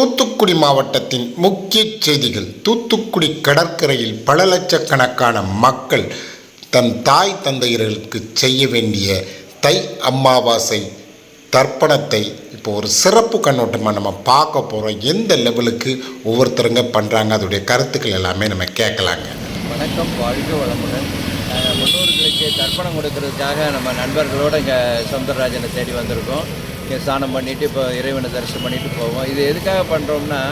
தூத்துக்குடி மாவட்டத்தின் முக்கிய செய்திகள். தூத்துக்குடி கடற்கரையில் பல லட்சக்கணக்கான மக்கள் தன் தாய் தந்தையர்களுக்கு செய்ய வேண்டிய தை அமாவாசை தர்ப்பணத்தை இப்போ ஒரு சிறப்பு கண்ணோட்டமாக நம்ம பார்க்க போகிறோம் எந்த லெவலுக்கு ஒவ்வொருத்தருங்க பண்ணுறாங்க அதோடைய கருத்துக்கள் எல்லாமே நம்ம கேட்கலாங்க. வணக்கம் வாழ்க வளமுடன். முன்னோர்களுக்கு தர்ப்பணம் கொடுக்கறதுக்காக நம்ம நண்பர்களோட இங்கே சவுந்தரராஜனை தேடி வந்திருக்கோம். ஸ்நானம் பண்ணிவிட்டு இப்போ இறைவனை தரிசனம் பண்ணிட்டு போவோம். இது எதுக்காக பண்ணுறோம்னா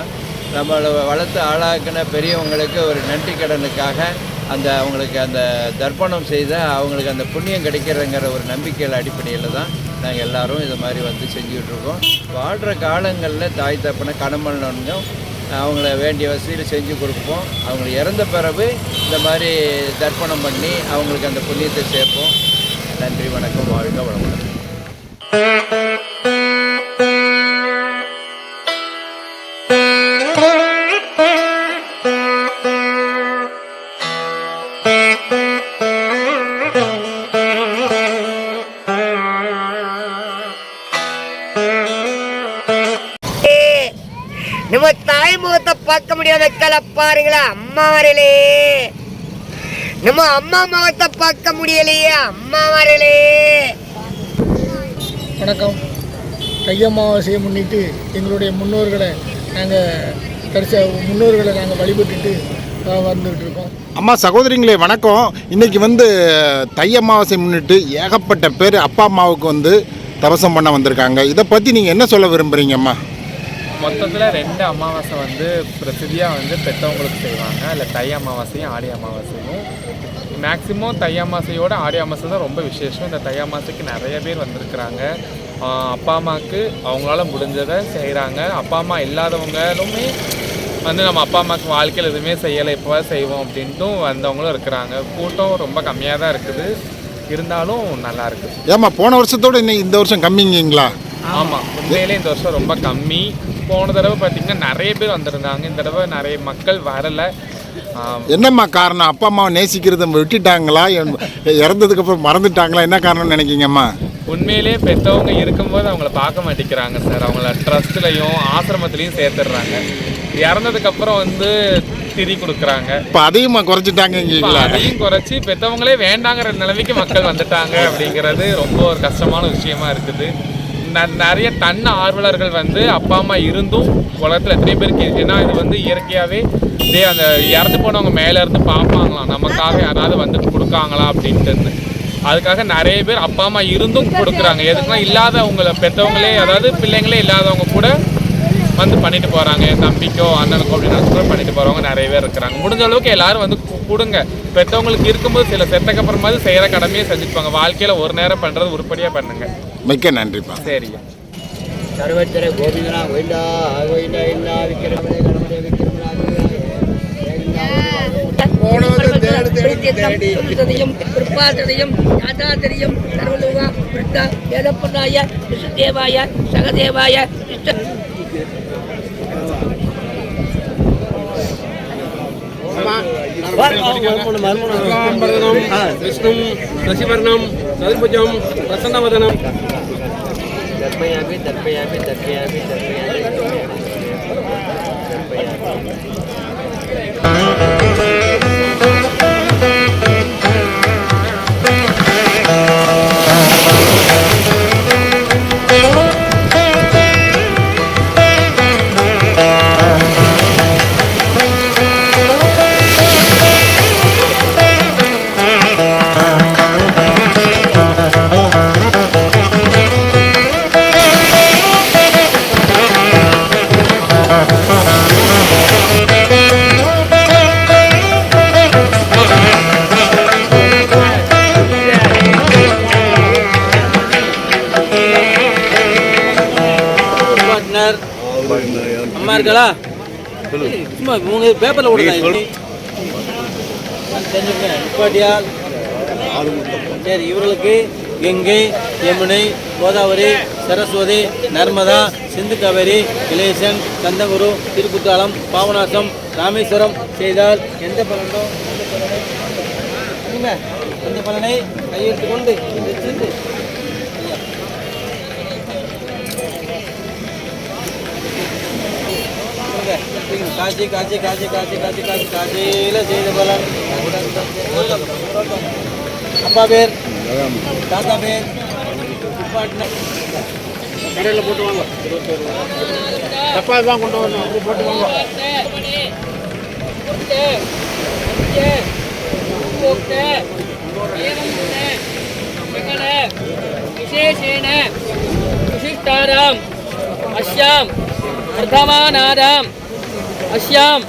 நம்மளை வளர்த்து ஆளாக்கின பெரியவங்களுக்கு ஒரு நன்றி கடனுக்காக அந்த அவங்களுக்கு அந்த தர்ப்பணம் செய்தால் அவங்களுக்கு அந்த புண்ணியம் கிடைக்கிறங்கிற ஒரு நம்பிக்கையில் அடிப்படையில் தான் நாங்கள் எல்லோரும் இது மாதிரி வந்து செஞ்சுக்கிட்ருக்கோம் வாழ்கிற காலங்களில் தாய் தப்பனை கணமல்னும் அவங்கள வேண்டிய வசதியில் செஞ்சு கொடுப்போம். அவங்க இறந்த பிறகு இந்த மாதிரி தர்ப்பணம் பண்ணி அவங்களுக்கு அந்த புண்ணியத்தை சேர்ப்போம். நன்றி வணக்கம் வாழ்க வளமுடன். நம்ம தாய் முகத்தை பார்க்க முடியாத கலை பாருங்களா அம்மா வரலே நம்ம அம்மா முகத்தை பார்க்க முடியலையே அம்மா வரலே வணக்கம். கையம்மாவாசையை முன்னிட்டு எங்களுடைய முன்னோர்களை நாங்கள் கடைசியா முன்னோர்களை நாங்கள் வழிபட்டுட்டு இருக்கோம். அம்மா சகோதரிங்களே வணக்கம். இன்னைக்கு வந்து தை அமாவாசை முன்னிட்டு ஏகப்பட்ட பேர் அப்பா அம்மாவுக்கு வந்து தவசம் பண்ண வந்திருக்காங்க. இதை பற்றி நீங்கள் என்ன சொல்ல விரும்புகிறீங்கம்மா மொத்தத்தில் ரெண்டு அமாவாசை வந்து பிரசித்தியாக வந்து பெற்றவங்களுக்கு செய்வாங்க. அதில் தை அமாவாசையும் ஆடி அமாவாசையும் மேக்ஸிமம் தை அமாவாசையோட ஆடி அமாவாசை தான் ரொம்ப விசேஷம். இந்த தை அமாவாசைக்கு நிறைய பேர் வந்திருக்கிறாங்க. அப்பா அம்மாவுக்கு அவங்களால முடிஞ்சதை செய்கிறாங்க அப்பா அம்மா இல்லாதவங்களுமே வந்து நம்ம அப்பா அம்மாவுக்கு வாழ்க்கையில் எதுவுமே செய்யலை. இப்போ செய்வோம் அப்படின்ட்டும் வந்தவங்களும் இருக்கிறாங்க. கூட்டம் ரொம்ப கம்மியாக தான் இருக்குது. இருந்தாலும் நல்லா இருக்குது. ஏம்மா போன வருஷத்தோட இன்னைக்கு இந்த வருஷம் கம்மிங்கங்களா? ஆமாம் உண்மையிலே இந்த வருஷம் ரொம்ப கம்மி. போன தடவை பார்த்தீங்கன்னா நிறைய பேர் வந்திருந்தாங்க. இந்த தடவை நிறைய மக்கள் வரல. என்னம்மா காரணம்? அப்பா அம்மாவை நேசிக்கிறத விட்டுட்டாங்களா? இறந்ததுக்கு அப்புறம் மறந்துட்டாங்களா? என்ன காரணம்னு நினைக்கிங்கம்மா உண்மையிலே பெற்றவங்க இருக்கும்போது அவங்கள பார்க்க மாட்டேங்கிறாங்க சார். அவங்கள ட்ரஸ்ட்லையும் ஆசிரமத்துலேயும் சேர்த்துடுறாங்க. இறந்ததுக்கப்புறம் வந்து திதி கொடுக்குறாங்க. இப்போ அதிகமாக குறைச்சிட்டாங்கங்களா அதையும் குறைச்சி பெற்றவங்களே வேண்டாங்கிற நிலைமைக்கு மக்கள் வந்துட்டாங்க அப்படிங்கிறது ரொம்ப ஒரு கஷ்டமான விஷயமா இருக்குது. நிறைய தன்ன ஆர்வலர்கள் வந்து அப்பா அம்மா இருந்தும் உலகத்தில் எத்தனை பேருக்கு இருக்கு? ஏன்னா இது வந்து இயற்கையாகவே இதே அந்த இறந்து போனவங்க மேலே இருந்து பார்ப்பாங்களாம் நமக்காக யாராவது வந்துட்டு கொடுக்காங்களா அப்படின்ட்டு அதுக்காக நிறைய பேர் அப்பா அம்மா இருந்தும் கொடுக்குறாங்க. எதுக்குன்னா இல்லாதவங்கள பெற்றவங்களே அதாவது பிள்ளைங்களே இல்லாதவங்க கூட வந்து பண்ணிட்டு போகிறாங்க என் தம்பிக்கோ அண்ணனுக்கோ அப்படின்னு கூட பண்ணிட்டு போகிறவங்க நிறைய பேர் இருக்கிறாங்க. முடிஞ்ச அளவுக்கு எல்லாரும் வந்து கொடுங்க. பெற்றவங்களுக்கு இருக்கும்போது சில செத்தக்கப்புறமாவது செய்கிற கடமையை செஞ்சுப்பாங்க. வாழ்க்கையில் ஒரு நேரம் பண்ணுறது உருப்படியாக பண்ணுங்கள் மிக்க நன்றிப்பா சரி சர்வத்திர கோவிந்தனா கோவிந்தா கோவிந்தா இல்லா விக்கிரமணே கணமனே ததையும் கிருபாததையும் யாதாதரியம் சர்வலோகா விருத்தா வேதப்பதாய விசுதேவாய சகதேவாய விஷ்ணும் சசிவர்ணம் சதுர்புஜம் பிரசன்னவதனம் தர்மயாமி தர்மயாமி தர்மயாமி தர்மயாமி அம்மா இருக்கலா சும்மா உங்க பேப்பர்ல விடுங்க நிப்பாட்டியா? சரி இவர்களுக்கு கங்கை யமுனை கோதாவரி சரஸ்வதி நர்மதா சிந்து காவேரி இலேசன் கந்தகுரு திருக்குத்தாலம் பாவநாசம் ராமேஸ்வரம் செய்தால் எந்த பலனோ அந்த பலனை கையெழுத்து கொண்டு காய்ச்சி காய்ச்சி காய்ச்சி காய்ச்சி காய்ச்சி காய்ச்சி காய்ச்சியில் செய்து போகலாம் அப்பா பேர் தாத்தா பேர் கடையில் போட்டு வாங்க தப்பாக தான் கொண்டு வரணும் அப்படி போட்டு வாங்க விசேஷேன விசிஷ்டாராம் அஸ்யாம் பிரதமானாராம் 好香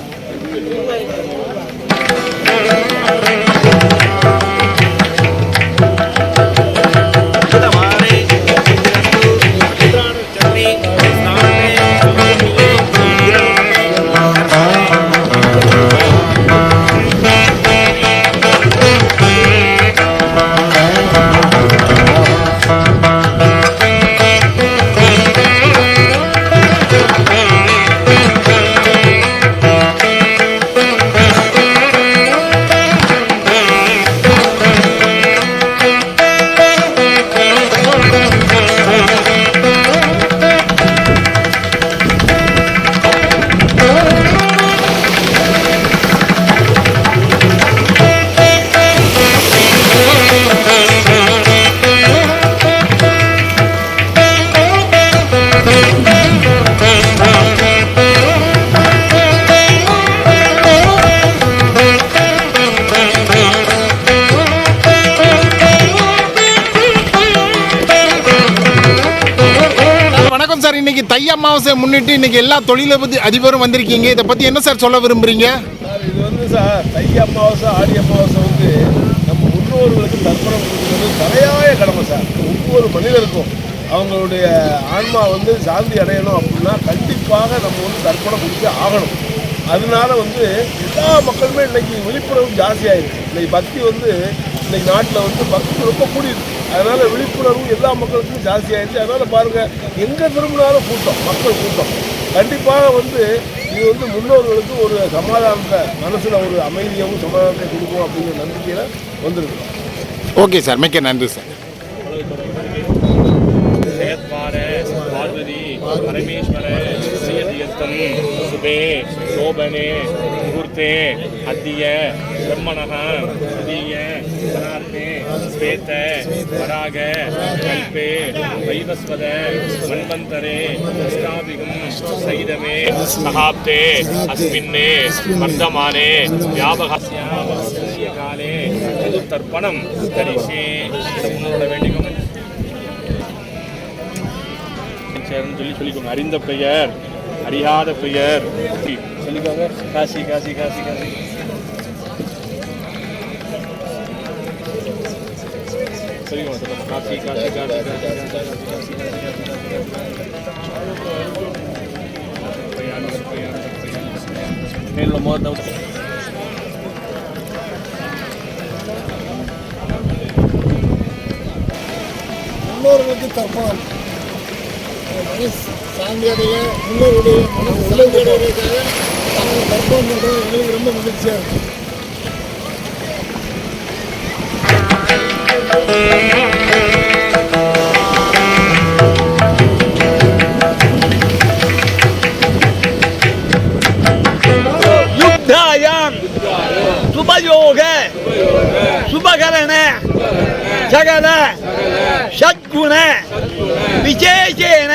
இன்னைக்கு தை அமாவாசை முன்னிட்டு இன்னைக்கு எல்லா தொழிலபதி அதிபரும் வந்திருக்கீங்க. இதை பத்தி என்ன சார் சொல்ல விரும்புறீங்க? சார் இது வந்து சார் தை அமாவாசை ஆடி அமாவாசை வந்து நம்ம முன்னோர்களுக்கு தர்ப்பணம் கொடுக்குறது தலையாய கடமை சார். ஒவ்வொரு மனிதருக்கும் அவங்களுடைய ஆன்மா வந்து சாந்தி அடையணும் அப்படின்னா கண்டிப்பாக நம்ம வந்து தர்ப்பணம் கொடுத்து ஆகணும். அதனால வந்து எல்லா மக்களுமே இன்னைக்கு விழிப்புணர்வு ஜாஸ்தியாயிருக்கு. இன்னைக்கு பக்தி வந்து இன்னைக்கு நாட்டில் வந்து பக்தி ரொம்ப கூடியிருக்கு. அதனால் விழிப்புணர்வு எல்லா மக்களுக்கும் ஜாஸ்தியாகிடுச்சு அதனால் பாருங்கள் எங்கே திரும்பினாலும் கூட்டம் மக்கள் கூட்டம். கண்டிப்பாக வந்து இது வந்து முன்னோர்களுக்கு ஒரு சமாதானத்தை மனசில் ஒரு அமைதியாகவும் சமாதானத்தை கொடுக்கும் அப்படிங்கிற நம்பிக்கையில் வந்திருக்கு ஓகே சார் மிக்க நன்றி சார். பரமேஸ்வரர் சூரியஸ்தம் சுபே சோபனே முகூர்த்தே அத்திய பிரம்மணக புதிய பரார்த்தே ஸ்வேத்த வராக கல்பே வைவஸ்வத மன்வந்தரே அஷ்டாதிகம் சைதமே சகாப்தே அஸ்மின்னே வர்த்தமானே வியாபகஸ்யா காலே தர்ப்பணம் கரிஷே உங்களோட வேண்டிக்கோங்க. சொல்லி சொல்லிக்கோங்க. அறிந்த பெயர். அறியாத பெயர் சொல்லிக்கோங்க காசி காசி காசி காசி சொல்லிக்கோங்க சொல்லுங்க காசி காசி காசி காசி காசி காசி மேல மோத முன்னோர்களுக்கு தர்ப்பணம் சாமியோடைய முன்னோருடைய சாமியோடையக்காக அவங்க பர்ஃபார்ம் பண்ணுறது சுபகரண ஜகத சத்குண விசேஷேன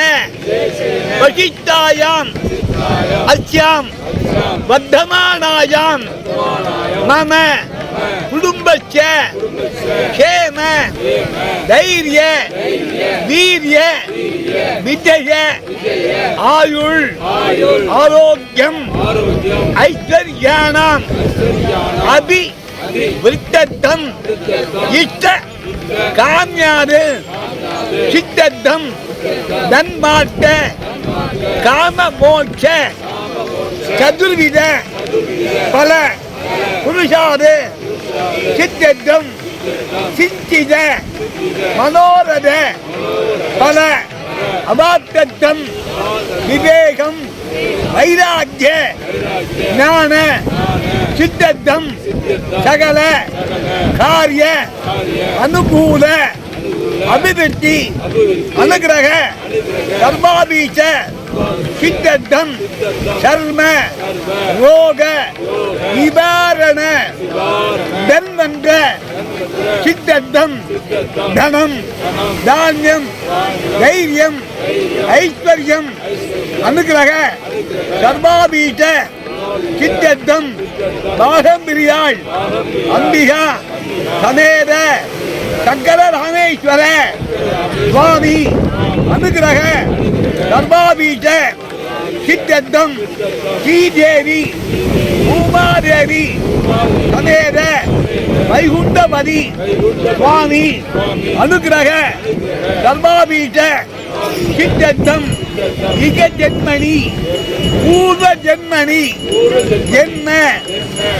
வசித்தாயாம் அச்சாம் வர்த்தமானாயாம் மம குடும்பச்ச கேம தைரிய வீரிய விஜய ஆயுள் ஆரோக்கியம் ஐஸ்வர்யானாம் அபி விருத்தம் இஷ்ட காமியாது சித்தத்தம் நன்மாட்ட காம மோட்ச சதுர்வித பல புருஷாது சித்தம் சிந்தித மனோரத பல அபாத்தம் விவேகம் வைராக்கிய ஞான சித்தம் சகல காரிய அனுகூல அபிவிருத்தி அனுகிரக கர்மாபீச்ச சித்தத்தம் சர்ம ரோக நிவாரண தன்வந்த சித்தத்தம் தனம் தானியம் தைரியம் ஐஸ்வர்யம் அனுகிரக சர்வாபீட்ட சித்தத்தம் பாகம்பிரியாள் அம்பிகா சமேத சங்கர ராமேஸ்வர சுவாமி அனுகிரக சர்வாபீட்ட சித்தந்தம் ஸ்ரீதேவி உமாதேவி சமேத வைகுண்டபதி சுவாமி அனுகிரக சர்வாபீட்ட சித்தந்தம் இக ஜென்மணி பூர்வ ஜென்மணி ஜென்ம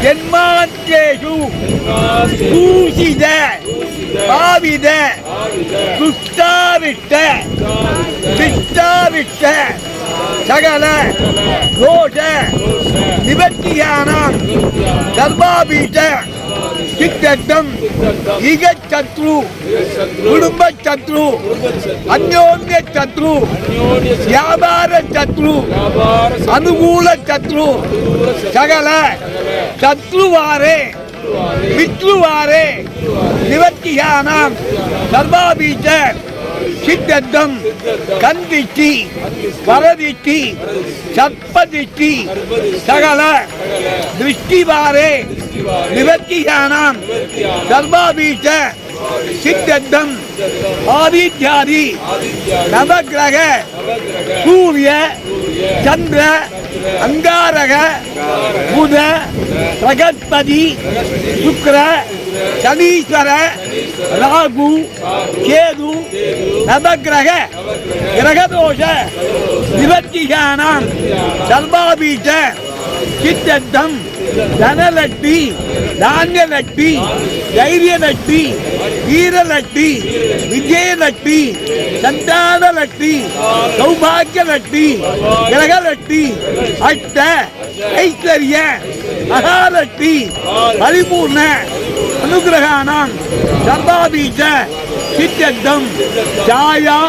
ஜென்மாந்தேஷு பூஷித பாவித துஷ்டாவிட்ட திஷ்டாவிட்ட சகல கோஷ. நிவர்த்தியானாம். சர்வாபீட்ட சித்தத்தம் இக சத்ரு குடும்ப சத்ரு அந்யோன்ய சத்ரு வியாபார சத்ரு அனுகூல சத்ரு சகல. சத்ருவாரே. வித்ருவாரே நிவர்த்தியானாம் சர்வாபீச்ச சித்தத்தம் கந்திச்சி வரதிச்சி சத்பதிச்சி சகல திருஷ்டிவாரே நிவர்த்தியானாம். சர்வாபீச்ச சித்தத்தம் ஆதித்யாதி நவகிரக சூரிய சந்திர அங்காரக புத பிரகஸ்பதி சுக்கர சனீஸ்வர ராகு கேது நவகிரக கிரகதோஷ நிவர்த்திகானாம் சர்வாபீஜ சித்தத்தம் தனலட்டி தானியலட்டி தைரியலட்டி வீரலட்டி விஜயலட்டி சந்தானலட்டி சௌபாகியலட்டி கிரகலட்டி அஷ்ட ஐஸ்வர்ய மகாலட்டி பரிபூர்ண அனுகிரகானாம். சர்வாபீச்ச சித்தம் சாயா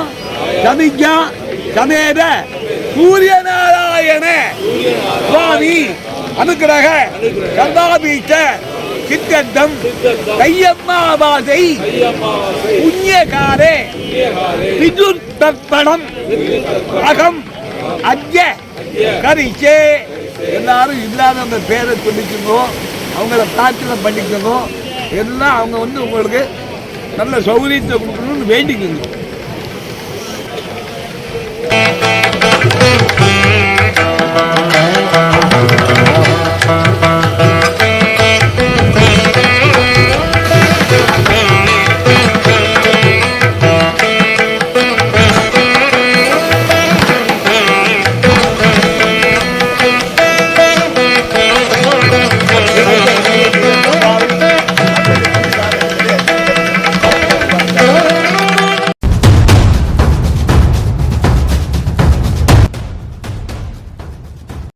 சமிஜா சமேத சூரிய நாராயண சுவாமி அனுகிரக சர்வாபீச்ச சித்தம் கையம்மாவாசை புண்ணியகாரே. விதுர் தர்ப்பணம் அகம் அஜ்ய கரிச்சே. எல்லாரும் இல்லாத அந்த பேரை சொல்லிக்கணும் அவங்கள பிரார்த்தனை பண்ணிக்கணும் எல்லாம் அவங்க வந்து உங்களுக்கு நல்ல சௌகரியத்தை கொடுக்கணும்னு வேண்டிக்கோங்க.